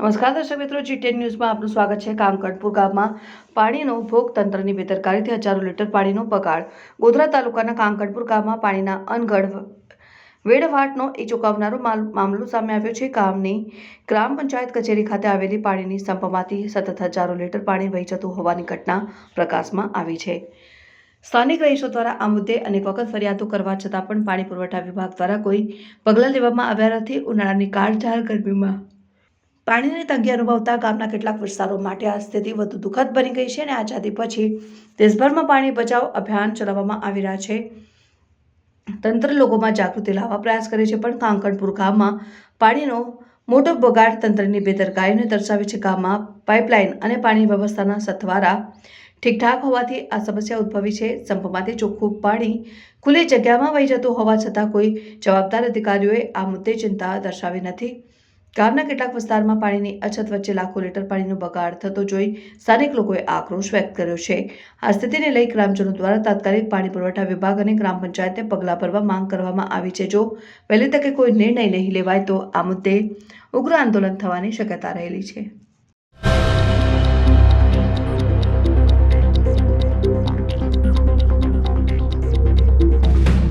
નમસ્કાર દર્શક મિત્રો જીટીએન ન્યૂઝમાં આપનું સ્વાગત છે. કામકડપુર ગામમાં પાણીનો ભોગ તંત્રની બેદરકારીથી હજારો લીટર પાણીનો બગાડ. ગોધરા તાલુકાના કાંકડપુર ગામમાં પાણીના અનગઢ વેડવાટનો એ ચૂકવનારો માલ- મામલો સામે આવ્યો છે. ગામની ગ્રામ પંચાયત કચેરી ખાતે આવેલી પાણીની સંપમાંથી સતત હજારો લીટર પાણી વહી જતું હોવાની ઘટના પ્રકાશમાં આવી છે. સ્થાનિક રહીશો દ્વારા આ મુદ્દે અનેક વખત ફરિયાદો કરવા છતાં પણ પાણી પુરવઠા વિભાગ દ્વારા કોઈ પગલાં લેવામાં આવ્યા નથી. ઉનાળાની કાળઝાળ ગરમીમાં પાણીની તંગી અનુભવતા ગામના કેટલાક વિસ્તારો માટે આ સ્થિતિ વધુ દુઃખદ બની ગઈ છે અને આઝાદી પછી દેશભરમાં પાણી બચાવ અભિયાન ચલાવવામાં આવી રહ્યા છે. તંત્ર લોકોમાં જાગૃતિ લાવવા પ્રયાસ કરે છે, પણ કાંકણપુર ગામમાં પાણીનો મોટો બગાડ તંત્રની બેદરકારીને દર્શાવે છે. ગામમાં પાઇપલાઇન અને પાણી વ્યવસ્થાના સથવારા ઠીકઠાક હોવાથી આ સમસ્યા ઉદ્ભવી છે. સંપમાંથી ચોખ્ખું પાણી ખુલ્લી જગ્યામાં વહી જતું હોવા છતાં કોઈ જવાબદાર અધિકારીઓએ આ મુદ્દે ચિંતા દર્શાવી નથી. ગામના કેટલાક વિસ્તારમાં પાણીની અછત વચ્ચે લાખો લીટર પાણીનો બગાડ થતો જોઈ સ્થાનિક લોકોએ આક્રોશ વ્યક્ત કર્યો છે. આ સ્થિતિને લઈ ગ્રામજનો દ્વારા તાત્કાલિક પાણી પુરવઠા વિભાગ અને ગ્રામ પંચાયતે પગલાં ભરવા માંગ કરવામાં આવી છે. જો વહેલી તકે કોઈ નિર્ણય નહીં લેવાય તો આ મુદ્દે ઉગ્ર આંદોલન થવાની શક્યતા રહેલી છે.